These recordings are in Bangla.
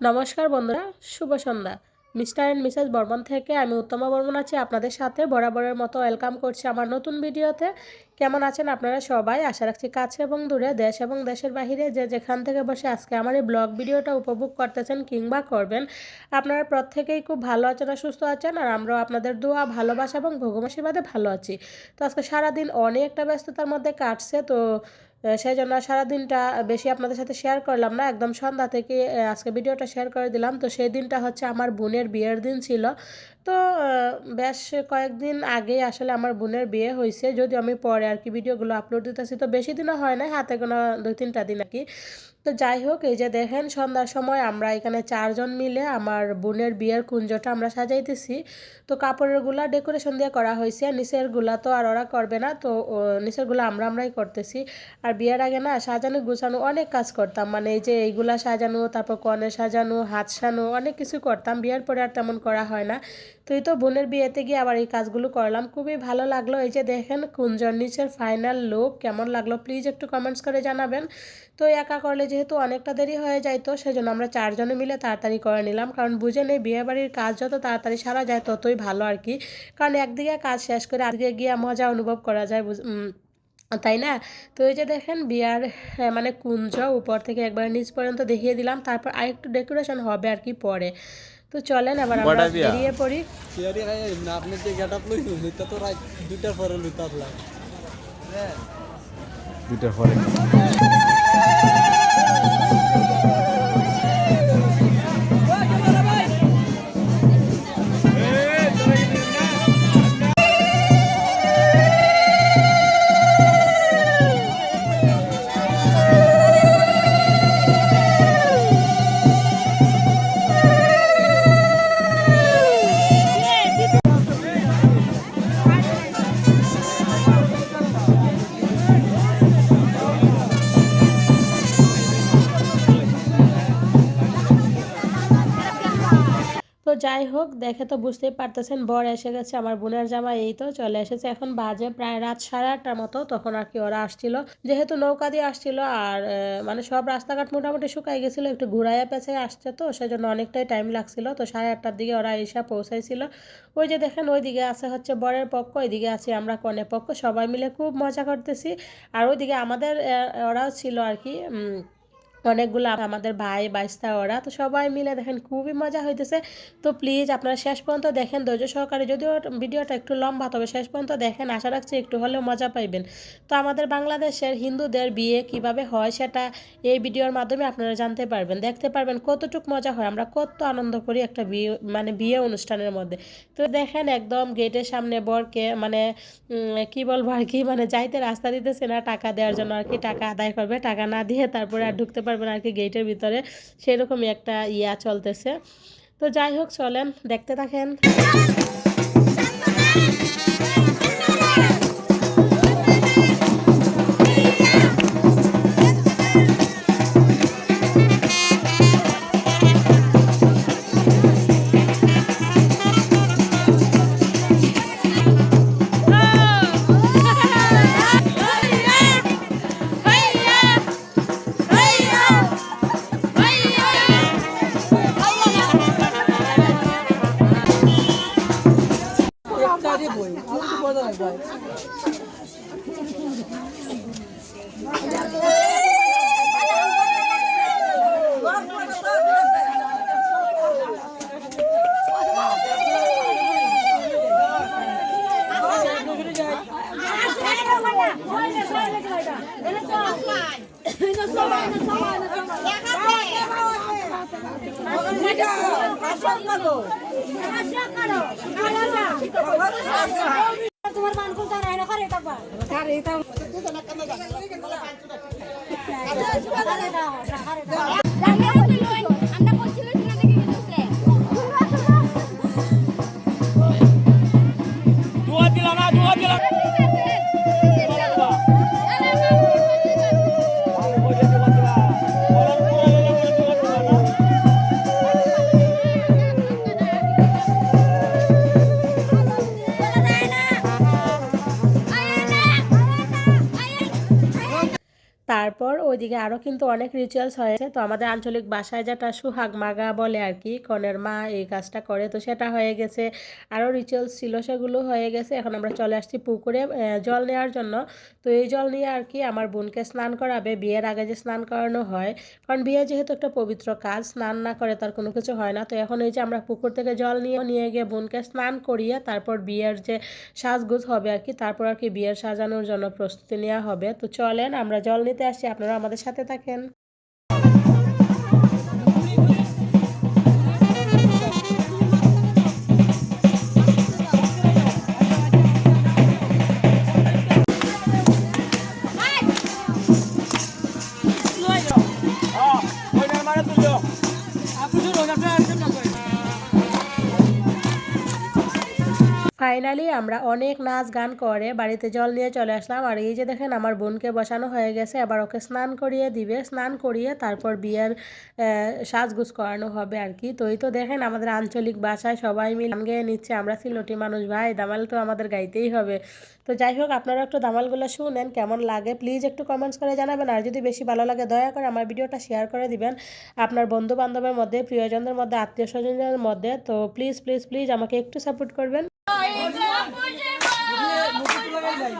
নমস্কার বন্ধুরা, শুভ সন্ধ্যা। মিস্টার অ্যান্ড মিসেস বর্মন থেকে আমি উত্তমা বর্মন আছি আপনাদের সাথে। বরাবরের মতো ওয়েলকাম করছি আমার নতুন ভিডিওতে। কেমন আছেন আপনারা সবাই? আশা রাখছি কাছে এবং দূরে, দেশ এবং দেশের বাহিরে যে যেখান থেকে বসে আজকে আমার এই ব্লগ ভিডিওটা উপভোগ করতেছেন কিংবা করবেন, আপনারা প্রত্যেকেই খুব ভালো আছেন আর সুস্থ আছেন আর আমরাও আপনাদের দোয়া, ভালোবাসা এবং ভগবাসীবাদে ভালো আছি। তো আজকে সারাদিন অনেকটা ব্যস্ততার মধ্যে কাটছে। তো সেই জন্য সারা সারাদিনটা বেশি আপনাদের সাথে শেয়ার করলাম না। একদম সন্ধ্যা থেকে আজকে ভিডিওটা শেয়ার করে দিলাম। তো সেই দিনটা হচ্ছে আমার বোনের বিয়ের দিন ছিল। তো বেশ কয়েকদিন আগে আসলে আমার বোনের বিয়ে হয়েছে। যদি আমি পরে আর কি ভিডিওগুলো আপলোড দিতেছি, তো বেশি দিনও হয় না হাতে কোনো দুই তিনটা দিন আর কি। তো যাই হোক এই যে দেখেন সন্ধ্যার সময় আমরা এখানে চারজন মিলে আমার বোনের বিয়ের কুঞ্জটা আমরা সাজাইতেছি। তো কাপড়েরগুলা ডেকোরেশন দিয়ে করা হয়েছে নিচেরগুলা তো আর ওরা করবে না। তো ও, নিচেরগুলা আমরা আমরাই করতেছি। আর বিয়ের আগে না সাজানো গুছানো অনেক কাজ করতাম। মানে এই যে এইগুলা সাজানো তারপর কনে সাজানো হাত সানো অনেক কিছু করতাম। বিয়ের পরে আর তেমন করা হয় না। তো এই তো বোনের বিয়েতে গিয়ে আবার এই কাজগুলো করলাম। খুবই ভালো লাগল। এই যে দেখেন কুঞ্জর নিচের ফাইনাল লুক কেমন লাগল প্লিজ একটু কমেন্টস করে জানাবেন। তো একা করলে যেহেতু অনেকটা দেরি হয়ে যায় তো সেজন্য আমরা চারজনে মিলে তাড়াতাড়ি করে নিলাম। কারণ বুঝে নেই বিয়ে বাড়ির কাজ যত তাড়াতাড়ি সারা যায় ততই ভালো আর কি। কারণ একদিকে কাজ শেষ করে আজকে গিয়ে মজা অনুভব করা যায় তাই না? তো এই যে দেখেন বিয়ার হ্যাঁ, মানে কুঞ্জ উপর থেকে একবার নিচ পর্যন্ত দেখিয়ে দিলাম। তারপর আরেকটু ডেকোরেশন হবে আর কি পরে। তো চলেন আবার আমরা বেরিয়ে পড়ি। চেয়ারি খাই না আপনি যে গেট আপ লইছো লইতা তো রাত দুইটার পরে লইতা আসলাম। দুইটার পরে। যাই হোক, দেখে তো বুঝতেই পারতেছেন, বর এসে গেছে, আমার বোনের জামা এই তো চলে এসেছে। এখন বাজে প্রায় রাত সাড়ে আটটার মতো, তখন আর কি ওরা আসছিল। যেহেতু নৌকা দিয়ে আসছিল, আর মানে সব রাস্তাঘাট মোটামুটি শুকাই গেছিল, একটু ঘুরাইয়া পেছে আসছে তো, সেজন্য অনেকটাই টাইম লাগছিল। তো সাড়ে আটটার দিকে ওরা এসে পৌঁছাইছিল। ওই যে দেখেন, ওইদিকে আছে হচ্ছে বরের পক্ষ, ওইদিকে আছি আমরা কনে পক্ষ, সবাই মিলে খুব মজা করতেছি। আর ওইদিকে আমাদের ওরাও ছিল আর কি অনেকগুলো আমাদের ভাই, বাইস্তা, ওরা, তো সবাই মিলে দেখেন খুবই মজা হইতেছে। তো প্লিজ আপনারা শেষ পর্যন্ত দেখেন, ধৈর্য সহকারে যদিও ভিডিওটা একটু লম্বা, তবে শেষ পর্যন্ত দেখেন, আশা রাখছি একটু হলেও মজা পাইবেন। তো আমাদের বাংলাদেশের হিন্দুদের বিয়ে কীভাবে হয় সেটা এই ভিডিওর মাধ্যমে আপনারা জানতে পারবেন। দেখতে পারবেন কতটুক মজা হয়, আমরা কত আনন্দ করি একটা বিয়ে মানে বিয়ে অনুষ্ঠানের মধ্যে। তো দেখেন একদম গেটের সামনে বরকে মানে কি বলব আর কি মানে যাইতে রাস্তা দিতেছে না টাকা দেওয়ার জন্য আর কি, টাকা আদায় করবে, টাকা না দিয়ে তারপরে আর ঢুকতে পারবে না আর কি গেটের ভিতরে। সেরকমই একটা ইয়া চলতেছে। তো যাই হোক, চলেন, দেখতে থাকেন। মান তারপর ওইদিকে আরও কিন্তু অনেক রিচুয়ালস হয়েছে। তো আমাদের আঞ্চলিক বাসায় যেটা সুহাগ মাগা বলে আর কি, কনের মা এই কাজটা করে। তো সেটা হয়ে গেছে। আরও রিচুয়ালস ছিল, সেগুলো হয়ে গেছে। এখন আমরা চলে আসছি পুকুরে জল নেওয়ার জন্য। তো এই জল নিয়ে আর কি আমার বোনকে স্নান করাবে, বিয়ের আগে যে স্নান করানো হয়। কারণ বিয়ে যেহেতু একটা পবিত্র কাজ, স্নান না করে তার কোনো কিছু হয় না। তো এখন এই যে আমরা পুকুর থেকে জল নিয়ে নিয়ে গিয়ে বোনকে স্নান করিয়ে, তারপর বিয়ের যে সাজগুজ হবে আর কি, তারপর আর কি বিয়ের সাজানোর জন্য প্রস্তুতি নেওয়া হবে। তো চলেন, আমরা জল নিতে আসছি আপনারা আমাদের সাথে থাকেন। ফাইনালি আমরা অনেক নাচ গান করে, বাড়িতে জল নিয়ে চলে আসলাম। আর এই যে দেখেন, আমার বোনকে বসানো হয়ে গেছে। আবার ওকে স্নান করিয়ে দিবে। স্নান করিয়ে তারপর বিয়ের সাজগুজ করানো হবে আর কি। তো এই তো দেখেন, আমাদের আঞ্চলিক ভাষায় সবাই মিলে গান গেয়ে নিচ্ছে। আমরা সিলোটি মানুষ, ভাই। দামাল তো আমাদের গাইতেই হবে। তো যাই হোক, আপনারা একটু দামালগুলো শুনেন, কেমন লাগে? প্লিজ একটু কমেন্টস করে জানাবেন। আর যদি বেশি ভালো লাগে, দয়া করে আমার ভিডিওটা শেয়ার করে দিবেন। আপনার বন্ধু বান্ধবের মধ্যে, প্রিয়জনদের মধ্যে আত্মীয় স্বজনদের মধ্যে। তো প্লিজ প্লিজ প্লিজ আমাকে একটু সাপোর্ট করবেন। মুখে তুলে যাই।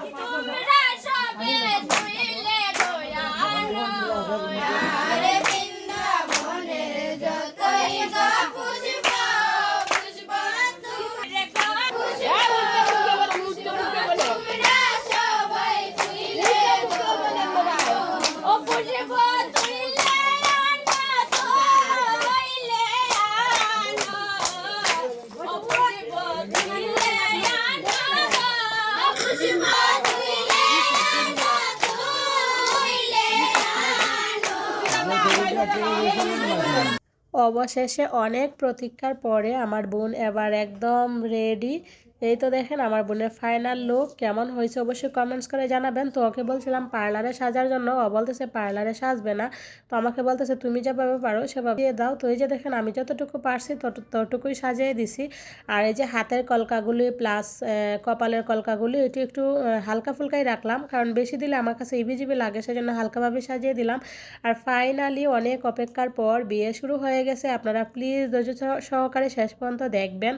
অবশেষে অনেক প্রতীক্ষার পরে আমার বোন এবার একদম রেডি এই তো দেখেন আমার বোনের ফাইনাল লুক কেমন হয়েছে অবশ্যই কমেন্টস করে জানাবেন। তো ওকে বলছিলাম পার্লারে সাজার জন্য। ও বলতেছে পার্লারে সাজবে না। তো আমাকে বলতেছে, তুমি যেভাবে পারো সেভাবে দিয়ে দাও। তো এই যে দেখেন, আমি যতটুকু পারছি তত, ততটুকুই সাজিয়ে দিছি। আর এই যে হাতের কলকাগুলি প্লাস কপালের কলকাগুলি, এটি একটু হালকা ফুলকাই রাখলাম। কারণ বেশি দিলে আমার কাছে ইবিজিবি লাগে, সেজন্য হালকাভাবে সাজিয়ে দিলাম। আর ফাইনালি অনেক অপেক্ষার পর বিয়ে শুরু হয়ে গেছে। আপনারা প্লিজ ধৈর্য সহ- সহকারে শেষ পর্যন্ত দেখবেন।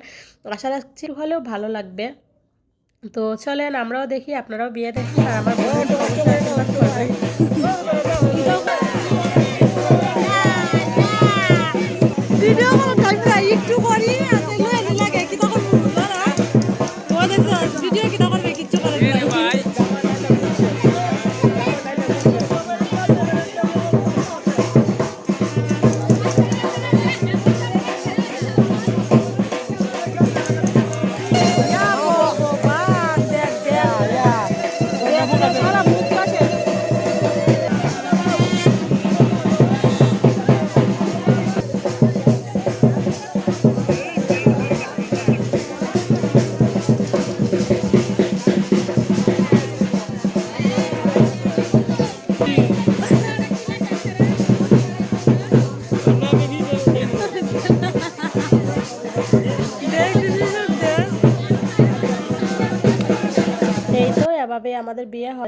আশা রাখছি হলেও ভালো লাগবে। তো চলেন আমরাও দেখি, আপনারাও বিয়ে দেখুন আর আমার একটু করো লাগে কি তখন ভিডিও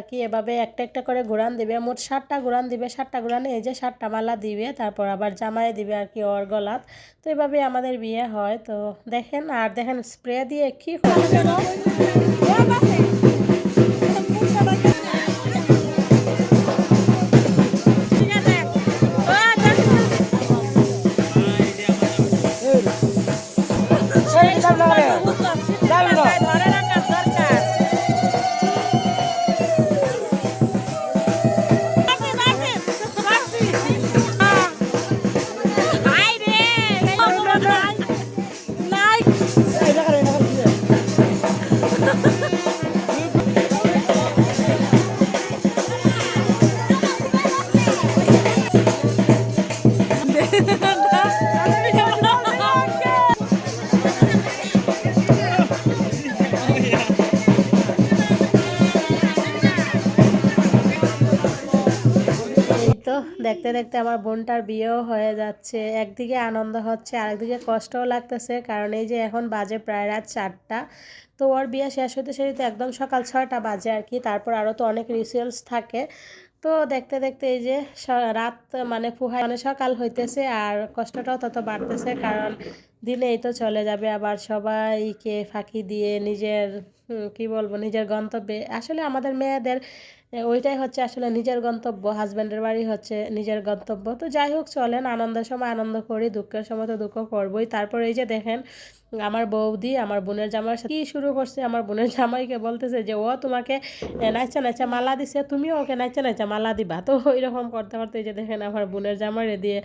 কি, এভাবে একটা একটা করে ঘোরান দিবে। মোট সাতটা ঘোরান দিবে, সাতটা ঘোরানে এই যে সাতটা মালা দিবে, তারপর আবার জামায় দিবে আর কি ওর গলাত। তো এভাবে আমাদের বিয়ে হয়। তো দেখেন, আর দেখেন, স্প্রে দিয়ে কি করছে দেখতে দেখতে আমার বোনটার বিয়েও হয়ে যাচ্ছে। একদিকে আনন্দ হচ্ছে, আরেকদিকে কষ্টও লাগতেছে, কারণ এই যে এখন বাজে প্রায় রাত চারটা। তো ওর বিয়ে শেষ হতে শেষ হতে একদম সকাল ছয়টা বাজে আর কি, তারপর আরও তো অনেক রিচুয়ালস থাকে। তো দেখতে দেখতে এই যে রাত মানে পুহায় মানে সকাল হইতেছে আর কষ্টটাও তত বাড়তেছে, কারণ দিনে এই তো চলে যাবে আবার সবাইকে ফাঁকি দিয়ে নিজের কি বলব, নিজের গন্তব্যে। আসলে আমাদের মেয়েদের ওইটাই হচ্ছে আসলে নিজের গন্তব্য হাজব্যান্ডের বাড়ি হচ্ছে নিজের গন্তব্য। তো যাই হোক, চলেন, আনন্দের সময় আনন্দ করি, দুঃখের সময় তো দুঃখ করবোই। তারপর এই যে দেখেন, আমার বৌদি, আমার বোনের জামাইয়ের সাথে কি শুরু করছে? আমার বোনের জামাইকে বলতেছে যে, ও তোমাকে নাচা নাচা মালা দিছে, তুমিও ওকে নাচা নাচা মালা দিবা। তো ওই রকম করতে করতে এই যে দেখেন, আমার বোনের জামাইরে দিয়ে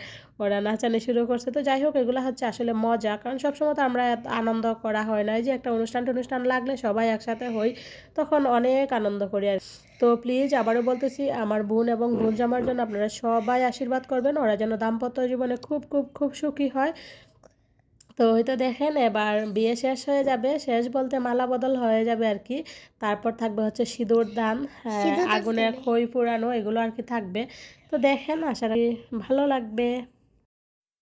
ওরা নাচানি শুরু করছে। তো যাই হোক, এগুলো হচ্ছে আসলে মজা, কারণ সবসময় তো আমরা আনন্দ করা হয় না। এই যে একটা অনুষ্ঠান টনুষ্ঠান লাগলে সবাই একসাথে হই, তখন অনেক আনন্দ করি আর তো প্লিজ আবারও বলতেছি আমার বোন এবং বোন জামার জন্য আপনারা সবাই আশীর্বাদ করবেন ওরা যেন দাম্পত্য জীবনে খুব খুব খুব সুখী হয়। তো হয়তো দেখেন এবার বিয়ে শেষ হয়ে যাবে শেষ বলতে মালা বদল হয়ে যাবে আর কি। তারপর থাকবে হচ্ছে সিঁদুর দান হ্যাঁ, আগুনের খই পুরানো এগুলো আর কি থাকবে। তো দেখেন আশা করি ভালো লাগবে।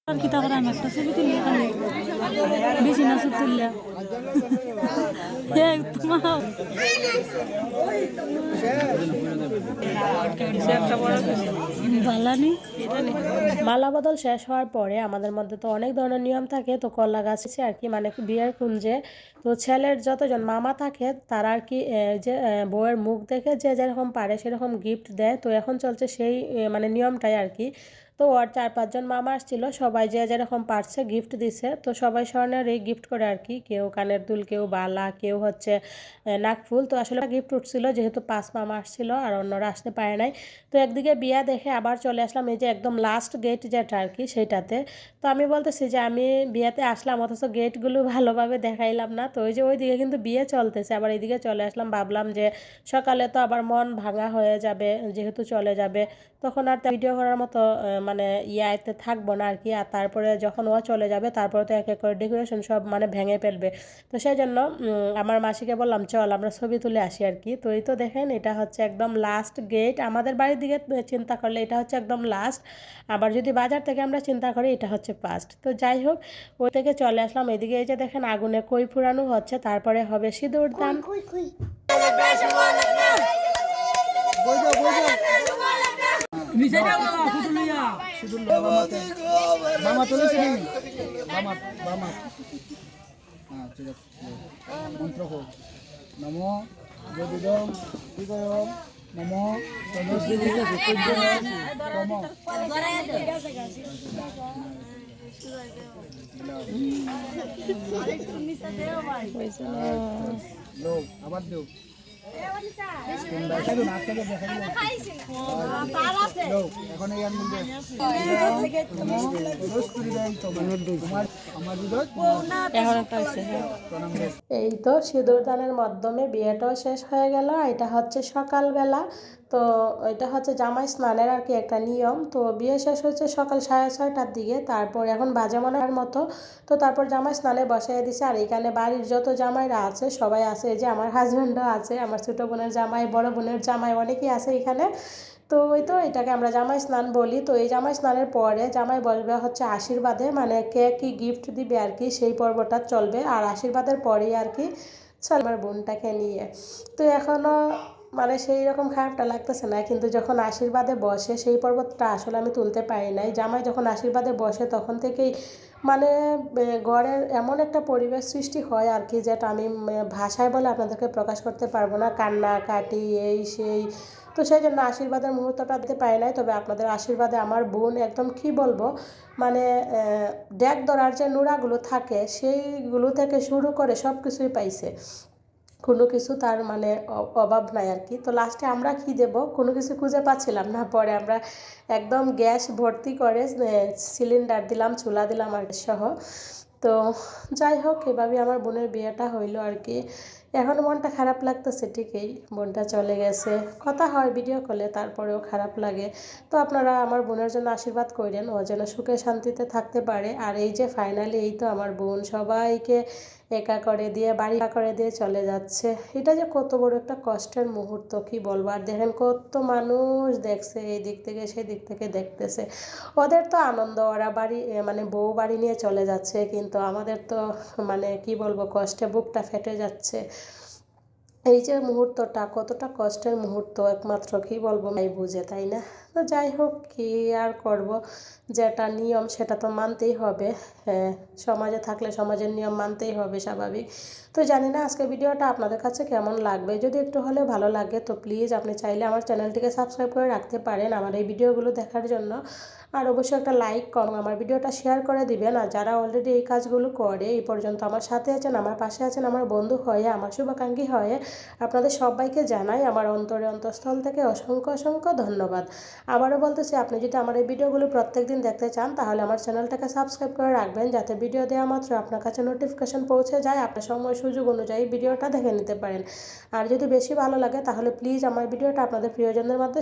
আর কি তারপরে আমি একটা ছবি তুলি খালি বেশি না ছবি মালা বদল শেষ হওয়ার পরে আমাদের মধ্যে তো অনেক ধরনের নিয়ম থাকে, তো কলা গাছে আর কি মানে বিয়ের কুঞ্জে। তো ছেলের যতজন মামা থাকে, তারা আর কি যে বউয়ের মুখ দেখে যে যেরকম পারে সেরকম গিফট দেয়। তো এখন চলছে সেই মানে নিয়মটাই আর কি। তো ওর চার পাঁচজন মামা আসছিল, সবাই যে যেরকম পারছে গিফট দিছে। তো সবাই স্বর্ণের এই গিফট করে আর কি, কেউ কানের দুল, কেউ বালা, কেউ হচ্ছে নাকফুল তো আসলে গিফট উঠছিল, যেহেতু পাঁচ মামা আসছিল আর অন্যরা আসতে পারে নাই। তো একদিকে বিয়া দেখে আবার চলে আসলাম, এই যে একদম লাস্ট গেট যেটা আর কি, সেইটাতে। তো আমি বলতেছি যে আমি বিয়েতে আসলাম, অথচ গেটগুলো ভালোভাবে দেখাইলাম না। তো ওই যে ওইদিকে কিন্তু বিয়ে চলতেছে, আবার এইদিকে চলে আসলাম। ভাবলাম যে সকালে তো আবার মন ভাঙা হয়ে যাবে, যেহেতু চলে যাবে। তখন আর ভিডিও করার মতো মানে ইয়াতে থাকব না আর কি। আর তারপরে যখন ও চলে যাবে, তারপরে তো এক এক করে ডেকোরেশন সব মানে ভেঙে ফেলবে। তো সেই জন্য আমার মাসিকে বললাম, চল, আমরা ছবি তুলে আসি আর কি। তো এই তো দেখেন, এটা হচ্ছে একদম লাস্ট গেট আমাদের বাড়ির দিকে চিন্তা করলে এটা হচ্ছে একদম লাস্ট আবার যদি বাজার থেকে আমরা চিন্তা করি, এটা হচ্ছে ফার্স্ট তো যাই হোক ওই থেকে চলে আসলাম এদিকে এই যে দেখেন আগুনে কই ফুরানো হচ্ছে তারপরে হবে সিঁদুর দান হ্যাঁ মন্ত্র হোক যদিদম বিজয়ম নম নম এই তো সিঁদুর দানের মাধ্যমে বিয়েটাও শেষ হয়ে গেল এটা হচ্ছে সকালবেলা। তো এটা হচ্ছে জামাই স্নানের আর কি একটা নিয়ম। তো বিয়ে শেষ হচ্ছে সকাল সাড়ে ছয়টার দিকে। তারপর এখন বাজে মনে হওয়ার মতো। তো তারপর জামাই স্নানে বসাই দিছে। আর এখানে বাড়ির যত জামাইরা আছে, সবাই আছে যে আমার হাজব্যান্ডও আছে, আমার ছোটো বোনের জামাই, বড় বোনের জামাই অনেকেই আছে এখানে। তো ওই তো এটাকে আমরা জামাই স্নান বলি। তো এই জামাই স্নানের পরে জামাই বসবে হচ্ছে আশীর্বাদে। মানে কে কি গিফট দিবে আর কি, সেই পর্বটা চলবে। আর আশীর্বাদের পরেই আর কি চল আমার বোনটাকে নিয়ে। তো এখনও মানে সেই রকম খারাপটা লাগতেছে না। কিন্তু যখন আশীর্বাদে বসে, সেই পর্বতটা আসলে আমি তুলতে পারি নাই। জামাই যখন আশীর্বাদে বসে, তখন থেকেই মানে গড়ের এমন একটা পরিবেশ সৃষ্টি হয় আর কি, যেটা আমি ভাষায় বলে আপনাদেরকে প্রকাশ করতে পারব না। কান্না, কাটি, এই, সেই। তো সেই জন্য আশীর্বাদের মুহূর্তটা দিতে পারি নাই। তবে আপনাদের আশীর্বাদে আমার বোন একদম কি বলব মানে ড্যাক ধরার যে নোড়াগুলো থাকে, সেইগুলো থেকে শুরু করে সব কিছুই পাইছে। কোনো কিছু তার মানে অভাব নাই আর কি। তো লাস্টে আমরা কি দেব? কোনো কিছু খুঁজে পাচ্ছিলাম না। পরে আমরা একদম গ্যাস ভর্তি করে সিলিন্ডার দিলাম, চুলা দিলাম আর সহ। তো যাই হোক এভাবে আমার বোনের বিয়েটা হইল আর কি। এখন মনটা খারাপ লাগতেছে ঠিকই, বোনটা চলে গেছে। কথা হয় ভিডিও কলে তারপরেও খারাপ লাগে। তো আপনারা আমার বোনের জন্য আশীর্বাদ করেন, ও যেন সুখে শান্তিতে থাকতে পারে। আর এই যে ফাইনালি এই তো আমার বোন, সবাইকে একা করে দিয়ে, বাড়ি করে দিয়ে চলে যাচ্ছে। এটা যে কত বড় একটা কষ্টের মুহূর্ত, কি বলব? আর দেখেন কত মানুষ দেখছে, এই দিক থেকে, সেই দিক থেকে দেখতেছে। ওদের তো আনন্দ, ওরা বাড়ি মানে বউ বাড়ি নিয়ে চলে যাচ্ছে, কিন্তু আমাদের তো মানে কি বলব, কষ্টে বুকটা ফেটে যাচ্ছে। এই যে মুহূর্তটা, কতটা কষ্টের মুহূর্ত, একমাত্র কি বলব নাই বুঝে, তাই না? তো যাই হোক, কি আর করব? যেটা নিয়ম সেটা তো মানতেই হবে। হ্যাঁ সমাজে থাকলে সমাজের নিয়ম মানতেই হবে স্বাভাবিক। তো জানি না আজকে ভিডিওটা আপনাদের কাছে কেমন লাগবে। যদি একটু হলেও ভালো লাগে, তো প্লিজ আপনি চাইলে আমার চ্যানেলটিকে সাবস্ক্রাইব করে রাখতে পারেন আমার এই ভিডিওগুলো দেখার জন্য। আর অবশ্যই একটা লাইক কম, আমার ভিডিওটা শেয়ার করে দিবেন। আর যারা অলরেডি এই কাজগুলো করে, এই পর্যন্ত আমার সাথে আছেন, আমার পাশে আছেন, আমার বন্ধু হয়ে, আমার শুভাকাঙ্ক্ষী হয়ে, আপনাদের সবাইকে জানাই আমার অন্তরে অন্তঃস্থল থেকে অসংখ্য অসংখ্য ধন্যবাদ। আবারও বলতেছি আপনি যদি আমার এই ভিডিওগুলো প্রত্যেক দিন দেখতে চান, তাহলে আমার চ্যানেলটাকে সাবস্ক্রাইব করে রাখবেন, যাতে ভিডিও দেওয়া মাত্র আপনার কাছে নোটিফিকেশান পৌঁছে যায় আপনার সময় সুযোগ অনুযায়ী ভিডিওটা দেখে নিতে পারেন। আর যদি বেশি ভালো লাগে, তাহলে প্লিজ আমার ভিডিওটা আপনাদের প্রিয়জনদের মধ্যে